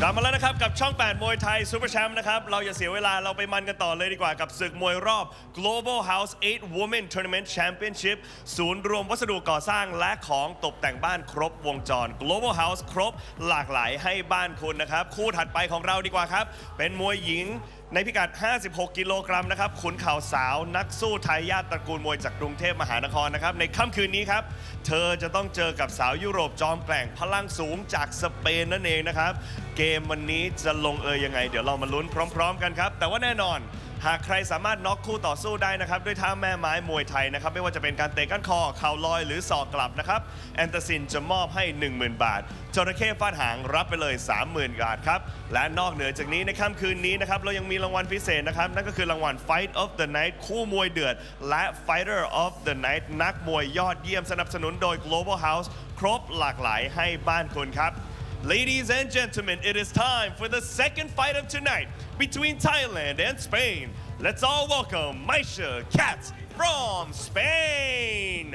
กลับมาแล้วนะครับ กับช่อง 8 มวยไทยซูเปอร์แชมป์นะครับ เราอย่าเสียเวลาเราไปมันกันต่อเลยดีกว่ากับศึกมวยรอบ Global House 8 Women Tournament Championship ศูนย์รวมวัสดุก่อสร้างและของตกแต่งบ้านครบวงจร Global House ครบหลากหลายให้บ้านคุณนะครับ คู่ถัดไปของเราดีกว่าครับ เป็นมวยหญิง ในพิกัด 56 กิโลกรัมนะครับ ขุนเข่าสาวนักสู้ไทยญาติตระกูลมวยจากกรุงเทพมหานครนะครับ ในค่ำคืนนี้ครับ เธอจะต้องเจอกับสาวยุโรปจอมแกล่งพลังสูงจากสเปนนั่นเองนะครับ เกมวันนี้จะลงเอยยังไง เดี๋ยวเรามาลุ้นพร้อม ๆ กันครับ แต่ว่าแน่นอน หากใครสามารถน็อกคู่ต่อสู้ได้นะครับ ด้วยท่าแม่ไม้มวยไทยนะครับ ไม่ว่าจะเป็นการเตะก้านคอเข่าลอยหรือศอกกลับนะครับ แอนตาซินจะมอบให้ 10,000 บาทจระเข้ฟาดหางรับไปเลย 30,000 บาทครับ และนอกเหนือจากนี้ในค่ำคืนนี้นะครับ เรายังมีรางวัลพิเศษนะครับ นั่นก็คือรางวัล Fight of the Night คู่มวยเดือด และ Fighter of the Night นักมวยยอดเยี่ยมสนับสนุนโดย Global House ครบหลากหลายให้บ้านคุณครับ Ladies and gentlemen, it is time for the second fight of tonight between Thailand and Spain. Let's all welcome Maisha Katz from Spain.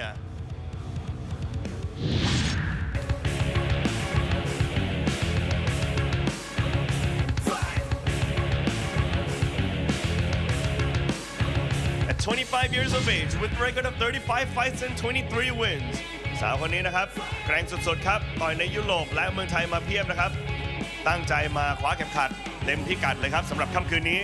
At 25 years of age, with a record of 35 fights and 23 wins สาวคนนี้นะครับแกร่งสุดๆครับต่อยในยุโรปและเมืองไทยมาเพียบนะครับ ตั้งใจมาคว้าเข็มขัดเต็มพิกัดเลยครับสำหรับค่ำคืนนี้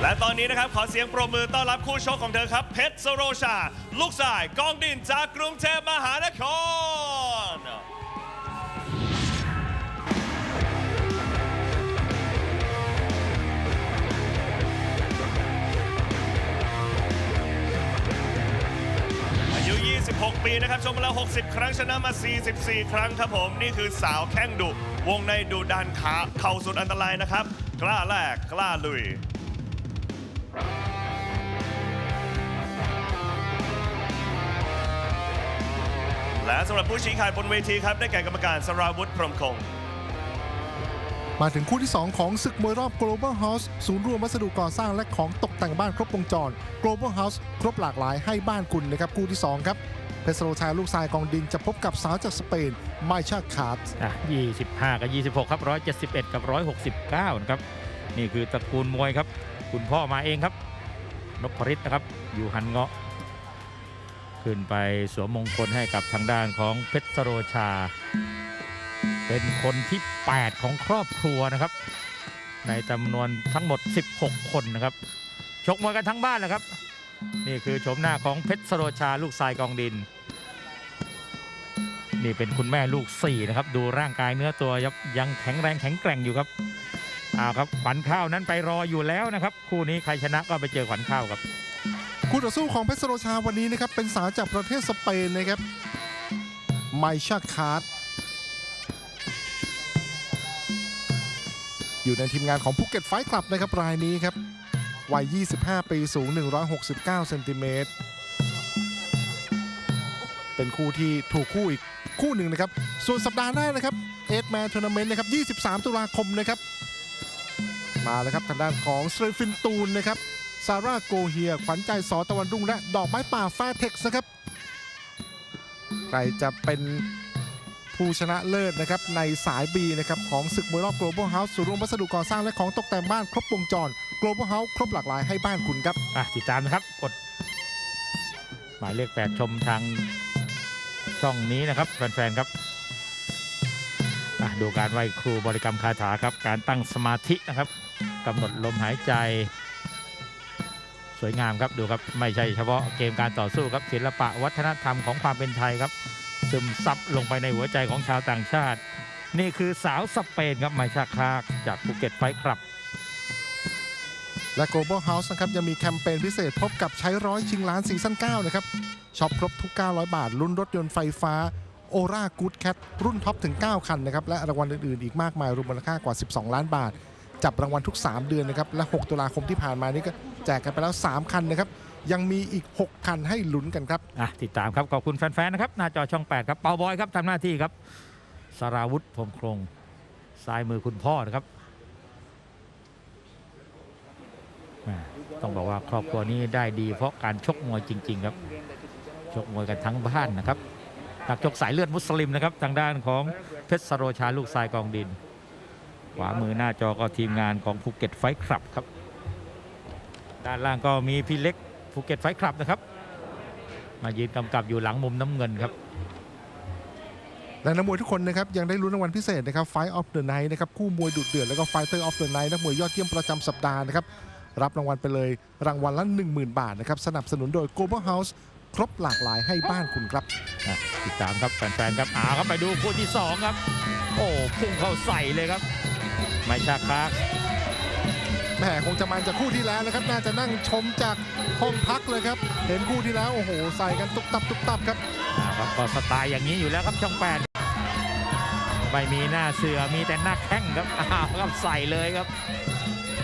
และตอนนี้นะครับขอเสียงปรบมือต้อนรับคู่ชกของเธอครับ เพชรสโรชา ลูกสายกองดินจากกรุงเทพมหานคร 6 ปีนะครับ ชมมาแล้ว 60 ครั้งชนะมา 44 ครั้งครับผม นี่คือสาวแข้งดุ วงในดุดันขาเข่าสุดอันตรายนะครับ กล้าแลกกล้าลุย และสำหรับผู้ชี้ขาดบนเวทีครับ ได้แก่กรรมการสราวุฒิพรหมคงมาถึงคู่ที่ 2 ของศึกมวยรอบ Global House ศูนย์รวมวัสดุก่อสร้างและของตกแต่งบ้านครบวงจร Global House ครบหลากหลายให้บ้านคุณนะครับ คู่ที่ 2 ครับ เพชรโรชาลูกชายกองดินจะพบกับสาวจากสเปนไมชาคาร์ดอะ25 กับ 26 ครับ 171 กับ 169 นะครับ นี่คือตระกูลมวยครับ คุณพ่อมาเองครับ นพฤทธิ์นะครับ อยู่หันเงาะ ขึ้นไปสวมมงคลให้กับทางด้านของเพชรโรชา เป็นคนที่ 8 ของครอบครัวนะครับ ในจำนวนทั้งหมด 16 คนนะครับ ชกมวยกันทั้งบ้านเลยครับ นี่คือโฉมหน้าของเพชรโรชาลูกทรายกองดิน นี่เป็นคุณแม่ลูกสี่นะครับ ดูร่างกายเนื้อตัวยังแข็งแรงแข็งแกร่งอยู่ครับเอาครับขวัญข้าวนั้นไปรออยู่แล้วนะครับ คู่นี้ใครชนะก็ไปเจอขวัญข้าวครับคู่ต่อสู้ของเพชรโรชาวันนี้นะครับเป็นสาวจากประเทศสเปนนะครับไมชาคาร์ดอยู่ในทีมงานของภูเก็ตไฟท์คลับนะครับรายนี้ครับ วัย 25 ปีสูง 169 เซนติเมตร เป็นคู่ที่ถูกคู่อีกคู่หนึ่งนะครับ ส่วนสัปดาห์หน้านะครับเอ m แมนทัวร์นาเมนต์นะครับ 23 ตุลาคมนะครับ มาแล้วครับทางด้านของสเตรฟินตูนนะครับ ซาร่าโกเฮีย ขวัญใจสอตะวันรุ่งและดอกไม้ป่าแฟร์เท็กซ์นะครับ ใครจะเป็นผู้ชนะเลิศนะครับในสาย B นะครับของศึกมวยรอบ Global House ศูนย์รวมวัสดุก่อสร้างและของตกแต่งบ้านครบวงจร Global House ครบหลากหลายให้บ้านคุณครับ อะติดตามนะครับกด หมายเลข8ชมทางช่องนี้นะครับ แฟนๆครับอะดูการไหว้ครูบริกรรมคาถาครับ การตั้งสมาธินะครับกำหนดลมหายใจ สวยงามครับดูครับไม่ใช่เฉพาะเกมการต่อสู้ครับศิลปะวัฒนธรรมของความเป็นไทยครับ ซึมซับลงไปในหัวใจของชาวต่างชาติ นี่คือสาวสเปนครับไมชาคลาจากภูเก็ตไฟท์ครับ และ Global House นะครับยังมีแคมเปญพิเศษพบกับใช้ร้อยชิงล้านซีซั่น9นะครับช็อปครบทุก 900 บาท ลุ้นรถยนต์ไฟฟ้า o r a Good Cat รุ่นท็อปถึง 9 คันนะครับและรางวัลอื่น ๆ อีกมากมายรวมมูลค่ากว่า 12 ล้านบาท จับรางวัลทุก 3 เดือนนะครับและ 6 ตุลาคมที่ผ่านมานี่ก็แจกกันไปแล้ว 3 คันนะครับยังมีอีก 6 คันให้ลุ้นกันครับอะติดตามครับขอบคุณแฟน ๆ นะครับหน้าจอช่อง 8 ครับเปาบอยครับทำหน้าที่ครับสราวุธพรมโครงซ้ายมือคุณพ่อนะครับแหม่ ต้องบอกว่าครอบครัวนี้ได้ดีเพราะการชกมวยจริง ๆ ครับ ชกมวยกันทั้งบ้านนะครับนักชกสายเลือดมุสลิมนะครับ ทางด้านของเพชรสโรชาลูกทรายกองดิน ขวามือหน้าจอก็ทีมงานของภูเก็ตไฟคลับครับ ด้านล่างก็มีพี่เล็กภูเก็ตไฟคลับนะครับ มายืนกำกับอยู่หลังมุมน้ำเงินครับและนักมวยทุกคนนะครับยังได้ลุ้นรางวัลพิเศษนะครับ Fight of the Night นะครับคู่มวยดุเดือดแล้วก็ Fighter of the Night นักมวยยอดเยี่ยมประจำสัปดาห์นะครับ รับรางวัลไปเลยรางวัลละ 10,000 บาทนะครับ สนับสนุนโดย Global House ครบหลากหลายให้บ้านคุณครับ อะติดตามครับแฟนๆครับอ่าครับไปดูคู่ที่สองครับ โอ้พุ่งเข้าใส่เลยครับ ไม่ชักคัก แหมคงจะมันจากคู่ที่แล้วนะครับ น่าจะนั่งชมจากห้องพักเลยครับ เห็นคู่ที่แล้วโอ้โห ใส่กันตุกตับตุกตับครับ อ่าครับก็สไตล์อย่างนี้อยู่แล้วครับช่องแปดไม่มีหน้าเสือมีแต่หน้าแข้งครับอ้าวครับใส่เลยครับ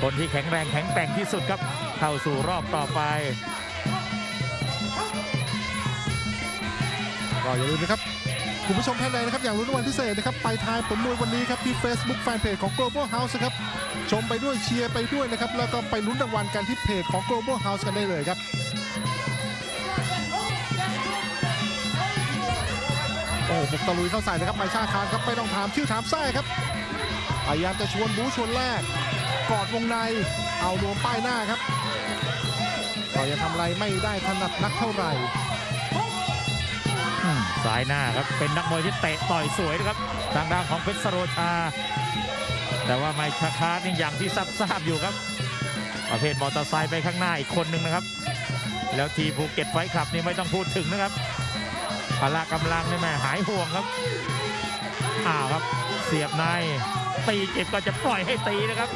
คนที่แข็งแรงแข็งแกร่งที่สุดครับเข้าสู่รอบต่อไป ก็อย่าลืมนะครับคุณผู้ชมท่านใดนะครับอยากรู้รางวัลพิเศษนะครับไปทายผลมวยวันนี้ครับที่ Facebook Fanpage ของ Global House ครับชมไปด้วยเชียร์ไปด้วยนะครับแล้วก็ไปลุ้นรางวัลกันที่เพจของ Global House กันได้เลยครับโอ้บุกตะลุยเข้าใส่นะครับไมชาคานครับไม่ต้องถามชื่อถามไส้ครับพยายามจะชวนบูชวนแรก กอดวงใน เอานวมป้ายหน้าครับก็ยังทำอะไรไม่ได้ถนัดนักเท่าไหร่สายหน้าครับเป็นนักมวยที่เตะต่อยสวยนะครับทางด้านของเพชรสโรชา แต่ว่าไม่ชาคานี่อย่างที่ซับทราบอยู่ครับ ประเภทมอเตอร์ไซค์ไปข้างหน้าอีกคนหนึ่งนะครับ แล้วทีภูเก็ตไฟท์คลับนี่ไม่ต้องพูดถึงนะครับพละกำลังนี่แม่หายห่วงครับอ้าวครับ เสียบในตีเจ็บก็จะปล่อยให้ตีนะครับ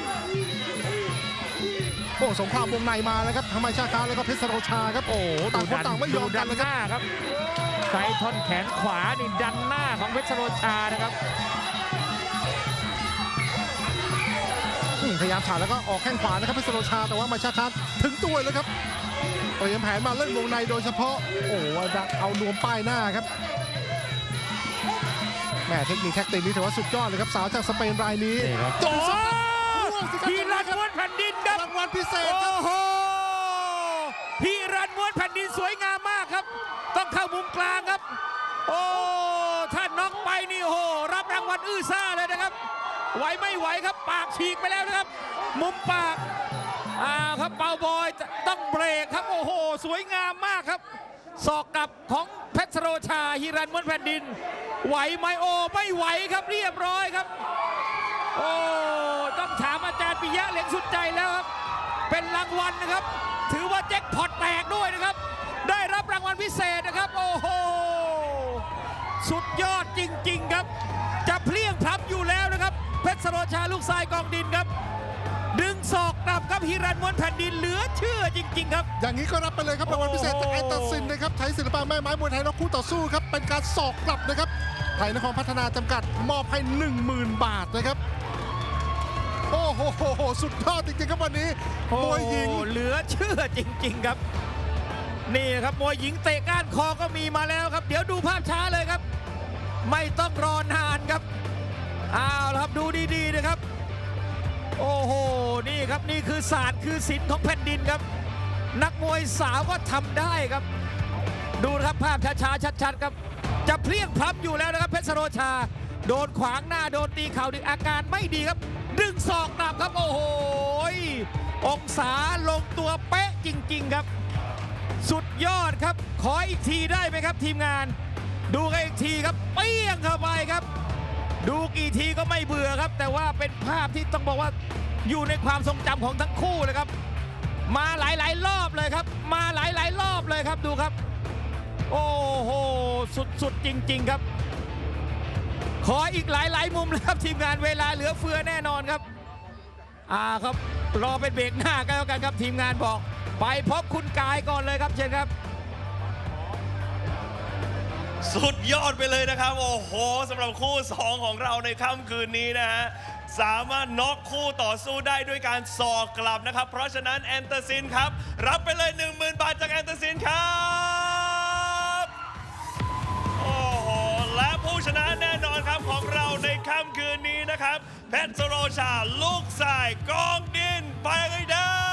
โอ้สงครามวงในมาแล้วครับทำไมชาคาแล้วก็เพชรสโรชาครับโอ้โหต่างคนต่างไม่ยอมดูกัดันนเลยหครับน้าครับใช้ท่อนแขนขวานี่ดันหน้าของเพชรสโรชานะครับอืมพยายามฉาดแล้วก็ออกแข้งขวานะครับเพชรสโรชาแต่ว่ามาชาคาถึงตัวเลยครับเตรียมแผนมาเล่นวงในโดยเฉพาะโอ้โหเอานวมป้ายหน้าครับแหม่เทคนิคแท็กติกนี่ถือว่าสุดยอดเลยครับสาวจากสเปนรายนี้นี่ครับโอ้โอ้โหพี่รันม้ว นแผ่นดินครับรางวัลพิเศษคโอ้รับโหพี่รันม้วนแผ่นดินสวยงามมากครับ ต้องเข้ามุมกลางครับ โอ้ถ้าน็อกไปนี่โอ้โหรับรางวัลอื้อซ่าเลยนะครับ ไหวไม่ไหวครับ ปากฉีกไปแล้วนะครับ มุมปากอ่าครับเปาบอยต้องเบรกครับ โอ้โห สวยงามมากครับศอกกลับของเพชรโรชาฮิรันม้วนแผ่นดิน ไหวไหมโอ้ไม่ไหวครับเรียบร้อยครับ โอ้ เป็นรางวัลนะครับ ถือว่าแจ็คพอตแตกด้วยนะครับ ได้รับรางวัลพิเศษนะครับ โอ้โห สุดยอดจริง ๆ ครับ จะเพลี้ยงพลับอยู่แล้วนะครับ เพชรสโรชาลูกทรายกองดินครับ ดึงศอกกลับครับฮิรันม้วนแผ่นดินเหลือเชื่อจริง ๆ ครับ อย่างนี้ก็รับไปเลยครับรางวัลพิเศษจากไอตัดสินนะครับไทยศิลปะแม่ไม้มวยไทยน็อกคู่ต่อสู้ครับเป็นการสอกกลับนะครับไทยนครพัฒนาจำกัดมอบให้ 10,000 บาทนะครับ โอ้โหสุดยอดจริงๆครับวันนี้มวยหญิงโอ้เหลือเชื่อจริง ๆครับ นี่ครับมวยหญิงเตะก้านคอก็มีมาแล้วครับ เดี๋ยวดูภาพช้าเลยครับ ไม่ต้องรอนานครับอ้าวแล้วครับดูดีๆนะครับ โอ้โหนี่ครับนี่คือศาสตร์คือศิลป์ของแผ่นดินครับ นักมวยสาวก็ทำได้ครับ ดูนะครับภาพช้าๆชัดๆครับ จะเพลียงพลับอยู่แล้วนะครับเพชรสโรชา โดนขวางหน้าโดนตีเข่าดึงอาการไม่ดีครับ ดึงศอกกลับครับโอ้โหองศาลงตัวเป๊ะจริง ๆ ครับ สุดยอดครับ ขออีกทีได้ไหมครับทีมงาน ดูกันอีกทีครับเปี้ยงเข้าไปครับ ดูกี่ทีก็ไม่เบื่อครับ แต่ว่าเป็นภาพที่ต้องบอกว่าอยู่ในความทรงจำของทั้งคู่เลยครับ มาหลายๆรอบเลยครับ มาหลายๆรอบเลยครับดูครับ โอ้โหสุดๆจริง ๆ ครับ ขออีกหลายๆมุมเลยครับทีมงานเวลาเหลือเฟือแน่นอนครับอ่าครับรอเป็นเบรกหน้ากันแล้วกันครับทีมงานบอก ไปพบคุณกายก่อนเลยครับเชิญครับ สุดยอดไปเลยนะครับ โอ้โหสำหรับคู่ 2 ของเราในค่ำคืนนี้นะฮะ สามารถน็อกคู่ต่อสู้ได้ด้วยการสอกกลับนะครับ เพราะฉะนั้นแอนเตอร์ซินครับ รับไปเลย 10,000 บาทจากแอนเตอร์ซินครับ นะครับ เพชรโรชา ลูกสายกองดิน ไปเลยเด้อ